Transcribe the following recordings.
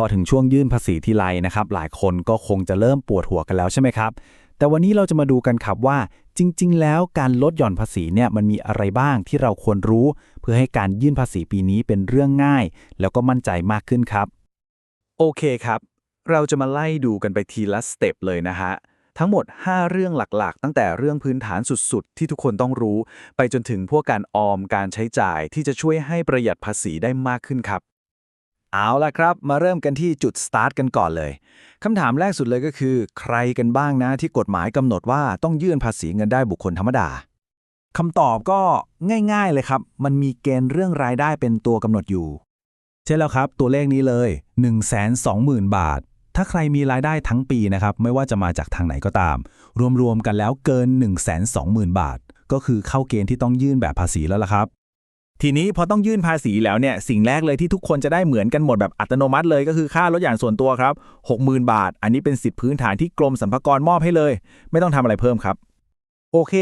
พอถึงช่วงยื่นภาษีทีไรนะครับ หลายคนก็คงจะเริ่มปวดหัวกันแล้วใช่ไหมครับ แต่วันนี้เราจะมาดูกันครับว่า จริง ๆ แล้วการลดหย่อนภาษีเนี่ยมันมีอะไรบ้างที่เราควรรู้ เพื่อให้การยื่นภาษีปีนี้เป็นเรื่องง่าย แล้วก็มั่นใจมากขึ้นครับ โอเคครับ เราจะมาไล่ดูกันไปทีละสเต็ปเลยนะฮะทั้งหมด 5 เรื่องหลักๆ ตั้งแต่เรื่องพื้นฐานสุดๆ ที่ทุกคนต้องรู้ ไปจนถึงพวกการออมการใช้จ่ายที่จะช่วยให้ประหยัดภาษีได้มากขึ้นครับ เอาละครับ มาเริ่มกันที่จุดสตาร์ทกันก่อนเลยคำถามแรกสุดเลยก็คือ ใครกันบ้างนะที่กฎหมายกำหนดว่าต้องยื่นภาษีเงินได้บุคคลธรรมดาคำตอบก็ง่ายๆเลยครับ มันมีเกณฑ์เรื่องรายได้เป็นตัวกำหนดอยู่ ใช่แล้วครับตัวเลขนี้เลย 120,000 บาท ถ้าใครมีรายได้ทั้งปีนะครับ ไม่ว่าจะมาจากทางไหนก็ตาม รวมๆกันแล้วเกิน 120,000 บาท ก็คือเข้าเกณฑ์ที่ต้องยื่นแบบภาษีแล้วล่ะครับ ทีนี้พอต้องยื่นภาษีแล้วเนี่ยสิ่งแรกเลยที่ทุกคนจะได้เหมือนกันหมดแบบอัตโนมัติเลยก็คือค่ารถยานส่วนตัวครับ 60,000 บาท อันนี้เป็นสิทธิพื้นฐานที่กรมสรรพากรมอบให้เลย ไม่ต้องทำอะไรเพิ่มครับ โอเค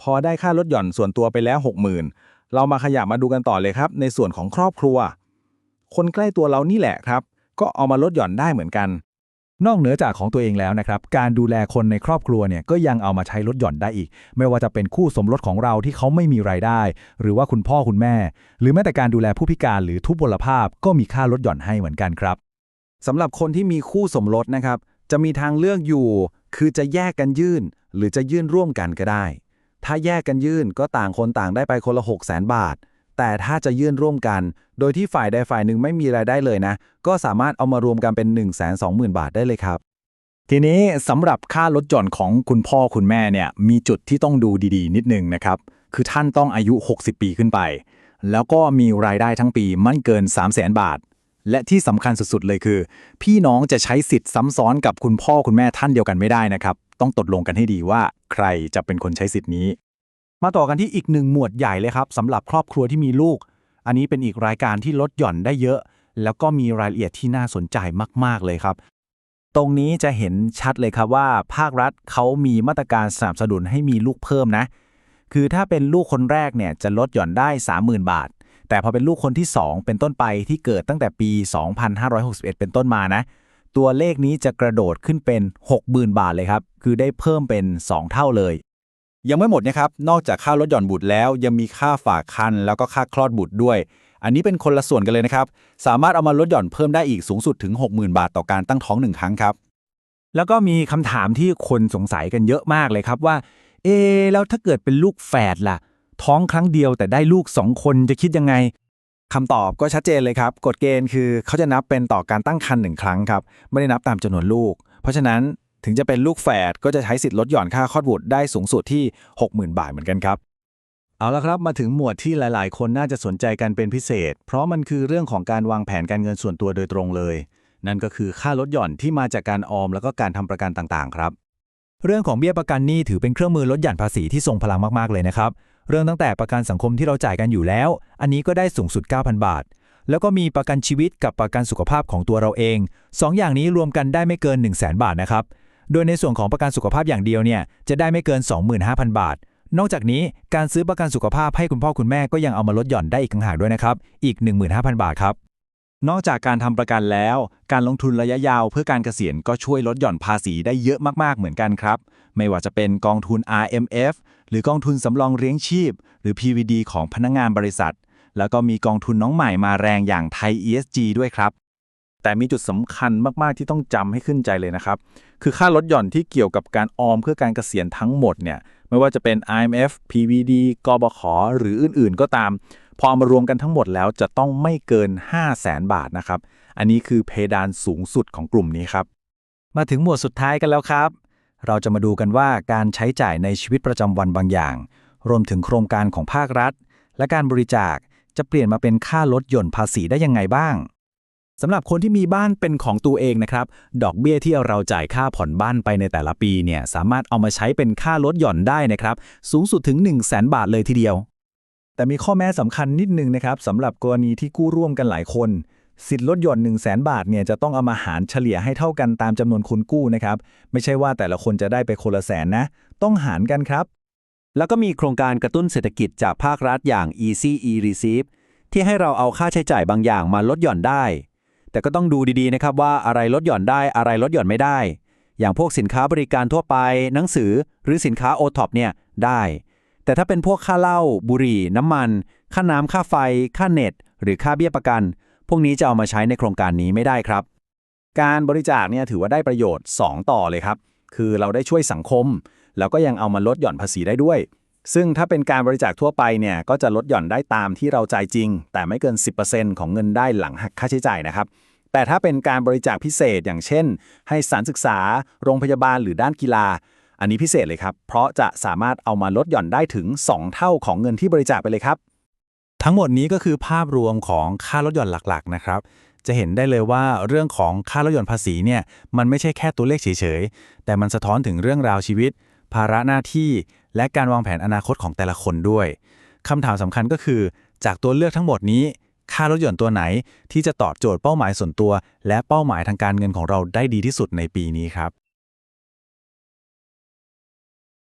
พอได้ค่ารถหย่อนส่วนตัวไปแล้ว 60,000 เรามาขยับมาดูกันต่อเลยครับ ในส่วนของครอบครัว คนใกล้ตัวเรานี่แหละครับ ก็เอามาลดหย่อนได้เหมือนกัน นอกเหนือจากของตัวเองแล้วนะครับ การดูแลคนในครอบครัวเนี่ยก็ยังเอามาใช้ลดหย่อนได้อีก ไม่ว่าจะเป็นคู่สมรสของเราที่เขาไม่มีรายได้ หรือว่าคุณพ่อคุณแม่ หรือแม้แต่การดูแลผู้พิการหรือทุพพลภาพ ก็มีค่าลดหย่อนให้เหมือนกันครับสำหรับคนที่มีคู่สมรสนะครับ จะมีทางเลือกอยู่ คือจะแยกกันยื่น หรือจะยื่นร่วมกันก็ได้ ถ้าแยกกันยื่นก็ต่างคนต่างได้ไปคนละ6 0 0 0 0 0 บาท แต่ถ้าจะยื่นร่วมกัน โดยที่ฝ่ายใดฝ่ายหนึ่งไม่มีรายได้เลยนะ ก็สามารถเอามารวมกันเป็น 1 2 0 0 0 0 บาทได้เลยครับ ทีนี้สำหรับค่าลดหย่อนของคุณพ่อคุณแม่เนี่ยมีจุดที่ต้องดูดีๆ นิดนึงนะครับ คือท่านต้องอายุ 60 ปีขึ้นไป แล้วก็มีรายได้ทั้งปีไม่เกิน 3 0 0 0 0 0บาท และที่สำคัญสุดๆเลยคือ พี่น้องจะใช้สิทธิ์ซ้ำซ้อนกับคุณพ่อคุณแม่ท่านเดียวกันไม่ได้นะครับต้องตกลงกันให้ดีว่าใครจะเป็นคนใช้สิทธิ์นี้ มาต่อกันที่อีกหนึ่งหมวดใหญ่เลยครับสำหรับครอบครัวที่มีลูก อันนี้เป็นอีกรายการที่ลดหย่อนได้เยอะ แล้วก็มีรายละเอียดที่น่าสนใจมาก ๆ เลยครับ ตรงนี้จะเห็นชัดเลยครับว่า ภาครัฐเขามีมาตรการสนับสนุนให้มีลูกเพิ่มนะ คือถ้าเป็นลูกคนแรกเนี่ยจะลดหย่อนได้ 30,000 บาท แต่พอเป็นลูกคนที่ 2 เป็นต้นไปที่เกิดตั้งแต่ปี 2561 เป็นต้นมานะ ตัวเลขนี้จะกระโดดขึ้นเป็น 60,000 บาทเลยครับ คือได้เพิ่มเป็น 2 เท่าเลย ยังไม่หมดนะครับ นอกจากค่าลดหย่อนบุตรแล้วยังมีค่าฝากคันแล้วก็ค่าคลอดบุตรด้วย อันนี้เป็นคนละส่วนกันเลยนะครับ สามารถเอามาลดหย่อนเพิ่มได้อีกสูงสุดถึง 60,000 บาทต่อการตั้งท้องหนึ่งครั้งครับ แล้วก็มีคำถามที่คนสงสัยกันเยอะมากเลยครับว่า เอ แล้วถ้าเกิดเป็นลูกแฝดล่ะ ท้องครั้งเดียวแต่ได้ลูกสองคนจะคิดยังไงคำตอบก็ชัดเจนเลยครับ กฎเกณฑ์คือเขาจะนับเป็นต่อการตั้งครรภ์หนึ่งครั้งครับ ไม่ได้นับตามจำนวนลูก เพราะฉะนั้น ถึงจะเป็นลูกแฝดก็จะใช้สิทธิ์ลดหย่อนค่าคลอดบุตรได้สูงสุดที่ 60,000 บาทเหมือนกันครับ เอาละครับมาถึงหมวดที่หลาย ๆ คนน่าจะสนใจกันเป็นพิเศษ เพราะมันคือเรื่องของการวางแผนการเงินส่วนตัวโดยตรงเลย นั่นก็คือค่าลดหย่อนที่มาจากการออมแล้วก็การทำประกันต่างๆ ครับ เรื่องของเบี้ยประกันนี่ถือเป็นเครื่องมือลดหย่อนภาษีที่ทรงพลังมากๆเลยนะครับ เรื่องตั้งแต่ประกันสังคมที่เราจ่ายกันอยู่แล้ว อันนี้ก็ได้สูงสุด 9,000 บาทแล้วก็มีประกันชีวิตกับประกันสุขภาพของตัวเราเองสองอย่างนี้รวมกันได้ไม่เกิน 1 0 0 0 0แบาทนะครับ โดยในส่วนของประกันสุขภาพอย่างเดียวเนี่ยจะได้ไม่เกิน 25,000 บาท นอกจากนี้การซื้อประกันสุขภาพให้คุณพ่อคุณแม่ก็ยังเอามาลดหย่อนได้อีกต่างหากด้วยนะครับ อีก 15,000 บาทครับ นอกจากการทำประกันแล้ว การลงทุนระยะยาวเพื่อการเกษียณก็ช่วยลดหย่อนภาษีได้เยอะมากๆเหมือนกันครับ ไม่ว่าจะเป็นกองทุน RMF หรือกองทุนสำรองเลี้ยงชีพ หรือ PVD ของพนักงานบริษัท แล้วก็มีกองทุนน้องใหม่มาแรงอย่างไทย ESG ด้วยครับ แต่มีจุดสำคัญมาก ๆ ที่ต้องจำให้ขึ้นใจเลยนะครับ คือค่าลดหย่อนที่เกี่ยวกับการออมเพื่อการเกษียณทั้งหมดเนี่ยไม่ว่าจะเป็น IMF PVD กบข หรืออื่น ๆ ก็ตาม พอมารวมกันทั้งหมดแล้วจะต้องไม่เกิน 5 0 0แสนบาทนะครับ อันนี้คือเพดานสูงสุดของกลุ่มนี้ครับ มาถึงหมวดสุดท้ายกันแล้วครับ เราจะมาดูกันว่าการใช้จ่ายในชีวิตประจำวันบางอย่าง รวมถึงโครงการของภาครัฐ และการบริจาคจะเปลี่ยนมาเป็นค่าลดหย่อนภาษีได้ยังไงบ้าง สำหรับคนที่มีบ้านเป็นของตัวเองนะครับ ดอกเบี้ยที่เราจ่ายค่าผ่อนบ้านไปในแต่ละปีเนี่ยสามารถเอามาใช้เป็นค่าลดหย่อนได้นะครับ สูงสุดถึง 1 0 0 0 0แบาทเลยทีเดียว แต่มีข้อแม้สำคัญนิดนึงนะครับสำหรับกรณีที่กู้ร่วมกันหลายคน สิทธิ์ลดหย่อน1 0 0 0 0แบาทเนี่ยจะต้องเอามาหารเฉลี่ยให้เท่ากันตามจำนวนคนกู้นะครับ ไม่ใช่ว่าแต่ละคนจะได้ไปคนละแสนนะ ต้องหารกันครับ แล้วก็มีโครงการกระตุ้นเศรษฐกิจจากภาครัฐอย่าง Easy e Receive ที่ให้เราเอาค่าใช้จ่ายบางอย่างมาลดหย่อนได้ แต่ก็ต้องดูดีๆนะครับว่าอะไรลดหย่อนได้อะไรลดหย่อนไม่ได้ อย่างพวกสินค้าบริการทั่วไป หนังสือหรือสินค้าโอท็อปเนี่ยได้ แต่ถ้าเป็นพวกค่าเหล้าบุหรี่ น้ำมัน ค่าน้ำค่าไฟ ค่าเน็ต หรือค่าเบี้ยประกัน พวกนี้จะเอามาใช้ในโครงการนี้ไม่ได้ครับ การบริจาคเนี่ยถือว่าได้ประโยชน์ 2 ต่อเลยครับ คือเราได้ช่วยสังคม แล้วก็ยังเอามาลดหย่อนภาษีได้ด้วย ซึ่งถ้าเป็นการบริจาคทั่วไปเนี่ยก็จะลดหย่อนได้ตามที่เราจ่ายจริง แต่ไม่เกิน 10%ของเงินได้หลังหักค่าใช้จ่ายนะครับ แต่ถ้าเป็นการบริจาคพิเศษอย่างเช่น ให้สารศึกษา โรงพยาบาลหรือด้านกีฬา อันนี้พิเศษเลยครับ เพราะจะสามารถเอามาลดหย่อนได้ถึง 2 เท่าของเงินที่บริจาคไปเลยครับ ทั้งหมดนี้ก็คือภาพรวมของค่าลดหย่อนหลักๆ นะครับจะเห็นได้เลยว่าเรื่องของค่าลดหย่อนภาษีเนี่ยมันไม่ใช่แค่ตัวเลขเฉยๆ แต่มันสะท้อนถึงเรื่องราวชีวิต ภาระหน้าที่ และการวางแผนอนาคตของแต่ละคนด้วยคำถามสำคัญก็คือ จากตัวเลือกทั้งหมดนี้ ค่ารถยนต์ตัวไหนที่จะตอบโจทย์เป้าหมายส่วนตัว และเป้าหมายทางการเงินของเราได้ดีที่สุดในปีนี้ครับ